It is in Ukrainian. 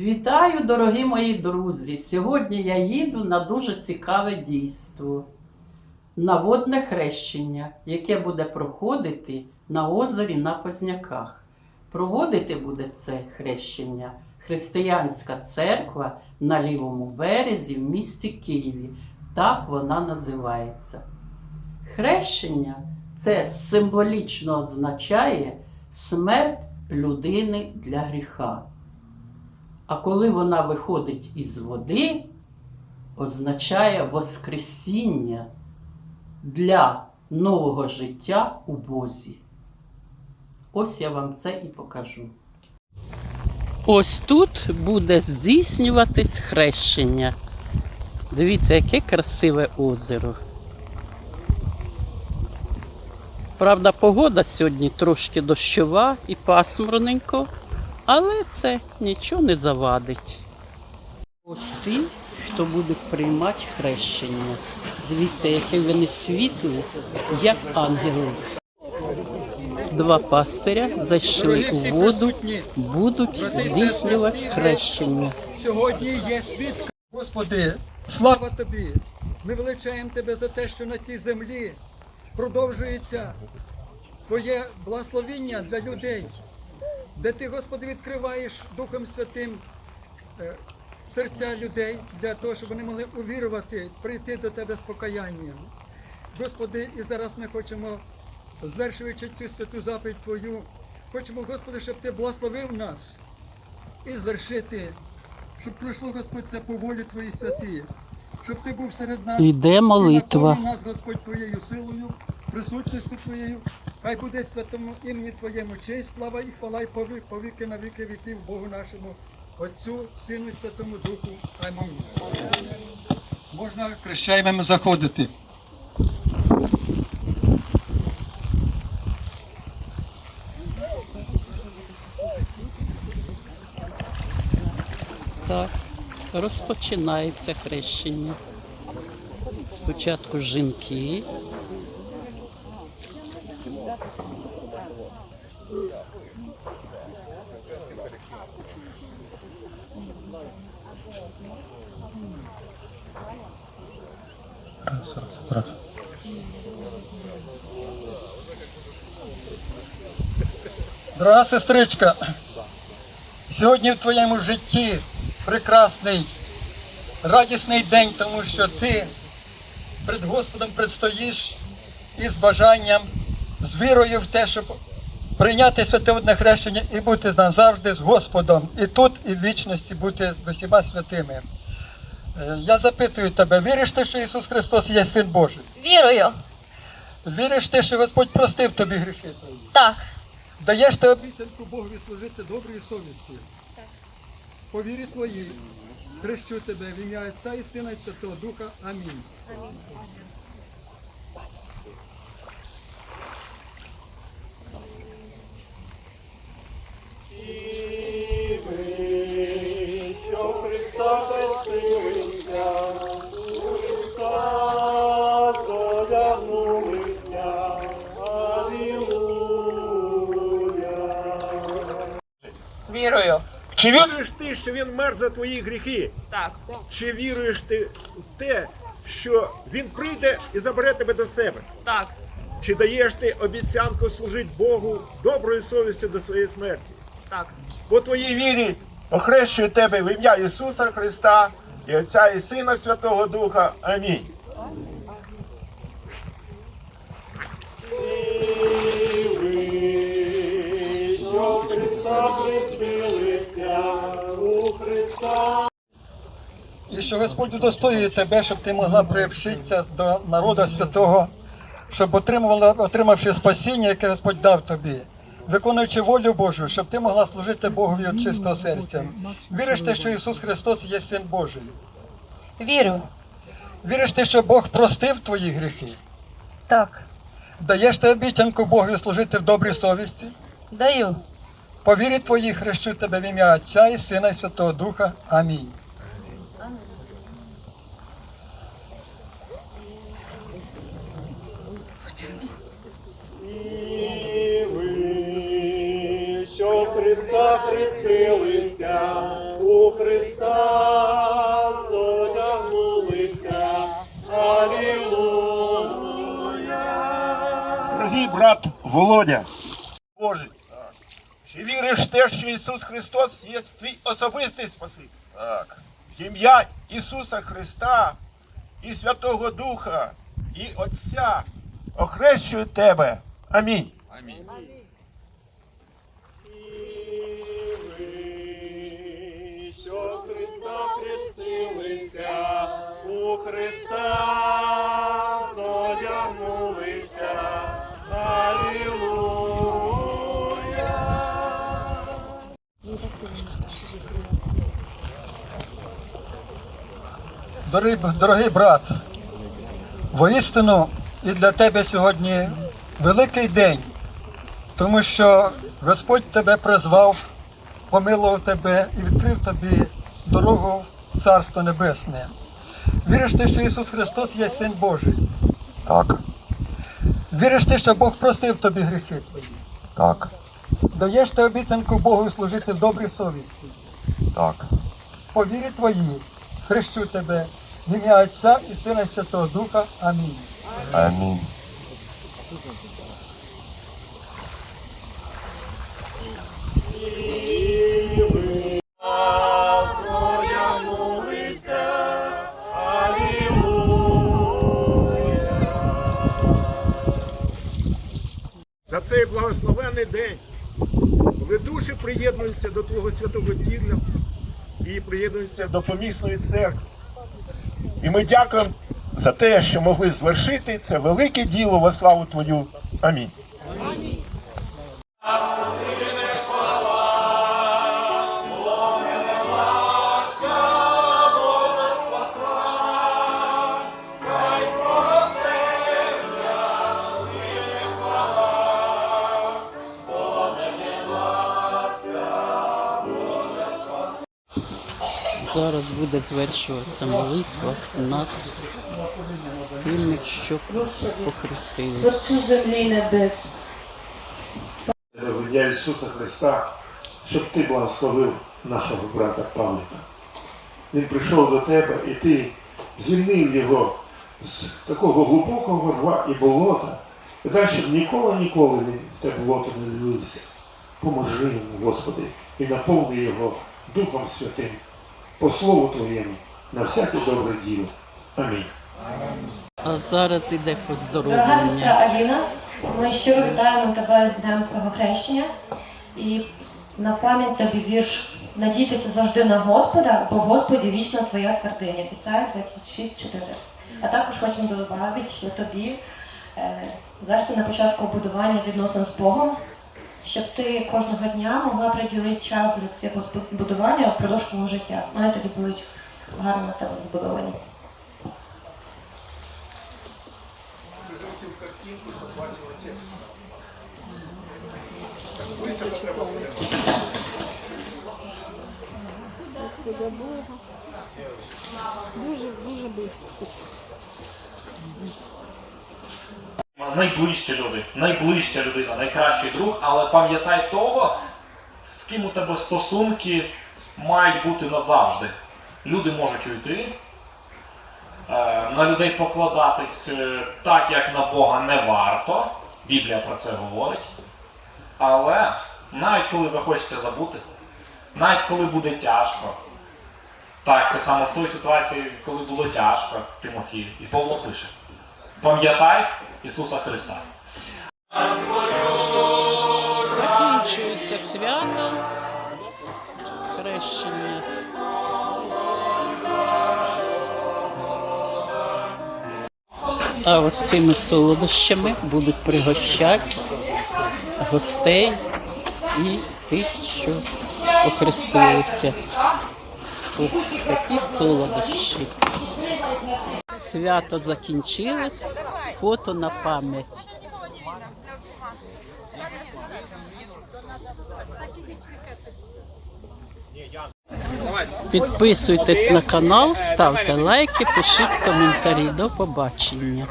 Вітаю, дорогі мої друзі! Сьогодні я їду на дуже цікаве дійство. На водне хрещення, яке буде проходити на озері на Позняках. Проводити буде це хрещення Християнська церква на лівому березі в місті Києві. Так вона називається. Хрещення це символічно означає смерть людини для гріха. А коли вона виходить із води, означає Воскресіння для нового життя у Бозі. Ось я вам це і покажу. Ось тут буде здійснюватись хрещення. Дивіться, яке красиве озеро. Правда, погода сьогодні трошки дощова і пасмурненько, але це нічого не завадить. Ось ті, хто буде приймати хрещення. Дивіться, які вони світлі, як ангели. Два пастиря зайшли у воду, будуть здійснювати хрещення. Сьогодні є свідка. Господи, слава тобі! Ми величаємо тебе за те, що на цій землі продовжується Твоє благословіння для людей, де ти, Господи, відкриваєш Духом Святим е, серця людей для того, щоб вони могли увірувати, прийти до Тебе з покаянням. Господи, і зараз ми хочемо, звершуючи цю святу заповідь Твою, хочемо, Господи, щоб Ти благословив нас і звершити, щоб пройшло, Господь, це по волі Твоїй святі, щоб Ти був серед нас. Йде І молитва. наповни нас, Господь, Твоєю силою, присутністю Твоєю. Хай буде святому імені Твоєму честь, слава і хвала і повік, повіки на віки віків Богу нашому, Отцю, Сину і Святому Духу. Амінь. Можна хрещаємо заходити. Так, розпочинається хрещення. Спочатку жінки. Дорога сестричка, сьогодні в твоєму житті прекрасний, радісний день, тому що ти перед Господом предстоїш із бажанням, з вірою в те, щоб прийняти святе одне хрещення і бути назавжди з Господом. І тут, і в вічності бути з усіма святими. Е, Я запитую тебе, віриш ти, що Ісус Христос є Син Божий? Вірую. Віриш ти, що Господь простив тобі гріхи твої? Так. Даєш ти обіцянку Богові служити доброю совісті. Так. По вірі твоїй, хрещу тебе в ім'я Отця і Сина і Святого Духа. Амінь. що Вірую. Чи віруєш ти, що він мер за твої гріхи? Так. Чи віруєш ти в те, що він прийде і забере тебе до себе? Так. Чи даєш ти обіцянку служити Богу доброю совістю до своєї смерті? Так. По твоїй вірі охрещую тебе в ім'я Ісуса Христа і Отця і Сина Святого Духа. Амінь. У Христа І що Господь удостоює тебе, щоб ти могла приобщитися до народу святого, щоб отримувала, отримавши спасіння, яке Господь дав тобі, виконуючи волю Божу, щоб ти могла служити Богові від чистого серця. Віриш ти, що Ісус Христос є Син Божий. Вірю. Віриш ти, що Бог простив твої гріхи. Так. Даєш ти обіцянку Богові служити в добрій совісті. Даю. По вірі твоїй хрещу тебе в ім'я Отця і Сина і Святого Духа. Амінь. і ви, що в Христа хрестилися, у Христа зодягнулися. Алілуя! Дорогий брат Володя, чи віриш в те, що Ісус Христос є твій особистий Спаситель? Так. В ім'я Ісуса Христа і Святого Духа і Отця охрещую тебе. Амінь. що Христа хрестилися, у Христа Дорогий, брат, воістину і для тебе сьогодні великий день, тому що Господь тебе призвав, помилував тебе і відкрив тобі дорогу в Царство Небесне. Віриш ти, що Ісус Христос є Син Божий? Так, Віриш ти, що Бог простив тобі гріхи так, Даєш ти обіцянку Богу служити в добрій совісті. так. По вірі твоїй хрещу тебе в ім'я Отця і Сина і Святого Духа. Амінь. Амінь. За цей благословенний день, коли душі приєднуються до Твого святого тіла і приєднуються до помісної церкви. І ми дякуємо за те, що могли звершити це велике діло во славу Твою. Амінь. Зараз буде звершуватися молитва над тими, що. В ім'я Ісуса Христа, щоб ти благословив нашого брата Павліка. Він прийшов до тебе і ти звільнив його з такого глибокого рва і болота, і дай, щоб ніколи ніколи він в те болото не дивився. Поможи йому, Господи, і наповни його Духом Святим, по Слову Твоєму, на всяке добре діло. Амінь. А зараз іде Дорога сестра. Аліна, ми щиро вітаємо тебе з Днем Твого хрещення і на пам'ять тобі вірш Надійтеся завжди на Господа, бо Господі вічна твоя твердиня. Ісая 26.4. А також хочемо додати, тобі е, зараз на початку будування відносин з Богом, щоб ти кожного дня могла приділити час для свого будування впродовж свого життя. Вони тоді будуть гарно на тебе збудовані. Найближчі люди, найближча людина, найкращий друг, але пам'ятай того, з ким у тебе стосунки мають бути назавжди. Люди можуть уйти, е, на людей покладатись е, так, як на Бога не варто. Біблія про це говорить. Але навіть коли захочеться забути, навіть коли буде тяжко. Так, це саме в той ситуації, коли було тяжко, Тимофій, і Павло пише. Пам'ятай Ісуса Христа. Закінчується свято хрещення. А ось цими солодощами будуть пригощати гостей і тих, що охрестилися. Ось такі солодощі. Свято закінчилось, фото на пам'ять. Підписуйтесь на канал, ставте лайки, пишіть коментарі. До побачення.